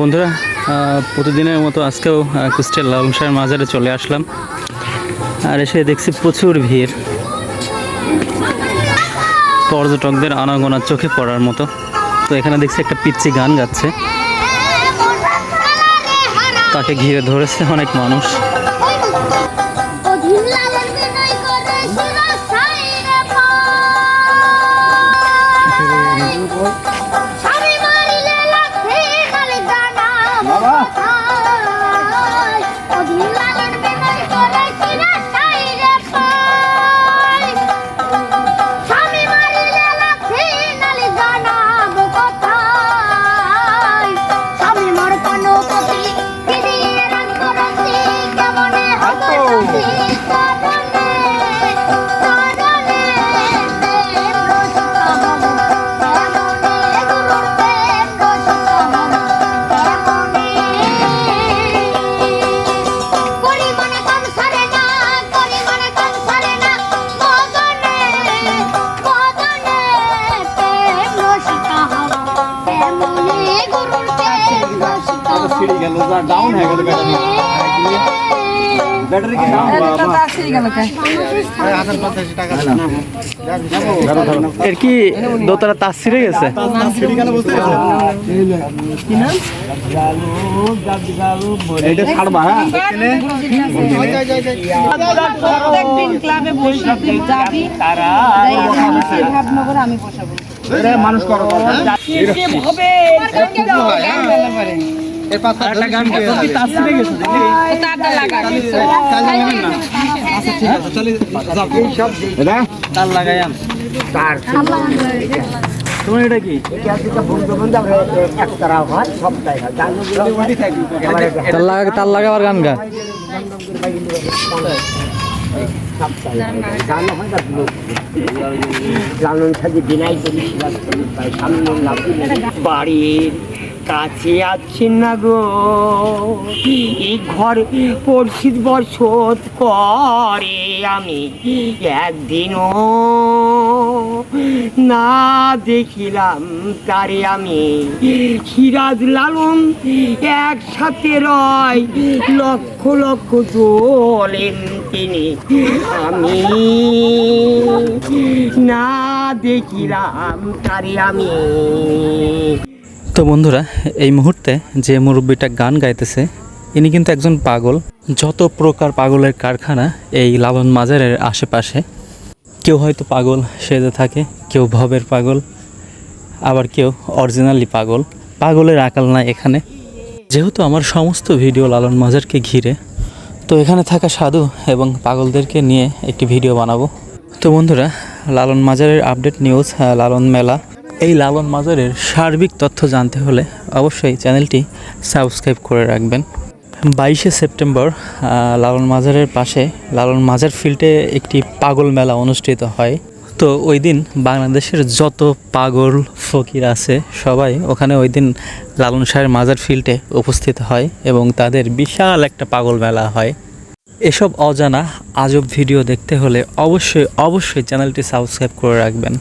বন্ধুরা প্রতিদিনের মতো আজকেও কুষ্টিয়ার লালন শাহের মাজারে চলে আসলাম। আর এসে দেখছি প্রচুর ভিড়। পর্যটকদের আনাগোনা চোখে পড়ার মতো। তো এখানে দেখছি একটা পিচ্ছি গান গাচ্ছে। তাকে ঘিরে ধরেছে অনেক মানুষ। পরিমাণে রসিকা সিঁড়ি গেল যা ডাউন হয়ে গেল ব্যাটারি ব্যাটারি কি ডাউন হাজার পঞ্চাশ টাকা এর কি দোতলা তার ছিঁড়ে গেছে? গেল বুঝতে ছাড়বা হ্যাঁ? প্রত্যেকদিন ক্লাবে বসে যাবি যাই ভাবনগর আমি বসাবো। মানুষ করো। হবে একটা তার ছিঁড়ে গেছে। তারটা লাগা এটা? তার লাগাই আন তোমার এটা কি? তার লাগা তার লাগাবার গান গা। বাড়ির কাছে আছি না গো। এই ঘর পরিচিত বসত করে আমি একদিনও না দেখিলাম তারে আমি। সিরাজ লালন একসাথে রয় লক্ষ লক্ষ চলেন তিনি। আমি না দেখিলাম তারে আমি। তো বন্ধুরা, এই মুহূর্তে যে মুরব্বীটা গান গাইতেছে, ইনি কিন্তু একজন পাগল। যত প্রকার পাগলের কারখানা এই লালন মাজারের আশেপাশে, কেউ হয়তো পাগল সেজে থাকে, কেউ ভবের পাগল, আবার কেউ অরিজিনালি পাগল। পাগলের আকাল নাই এখানে। যেহেতু আমার সমস্ত ভিডিও লালন মাজারকে ঘিরে, তো এখানে থাকা সাধু এবং পাগলদেরকে নিয়ে একটি ভিডিও বানাবো। তো বন্ধুরা, লালন মাজারের আপডেট নিউজ লালন মেলা এই লালন মাজারের সার্বিক তথ্য জানতে হলে অবশ্যই চ্যানেলটি সাবস্ক্রাইব করে রাখবেন। বাইশে সেপ্টেম্বর লালন মাজারের পাশে লালন মাজার ফিল্ডে একটি পাগল মেলা অনুষ্ঠিত হয়। তো ওই দিন বাংলাদেশের যত পাগল ফকির আছে, সবাই ওখানে ওই দিন লালন শাহের মাজার ফিল্ডে উপস্থিত হয় এবং তাদের বিশাল একটা পাগল মেলা হয়। এসব অজানা আজব ভিডিও দেখতে হলে অবশ্যই অবশ্যই চ্যানেলটি সাবস্ক্রাইব করে রাখবেন।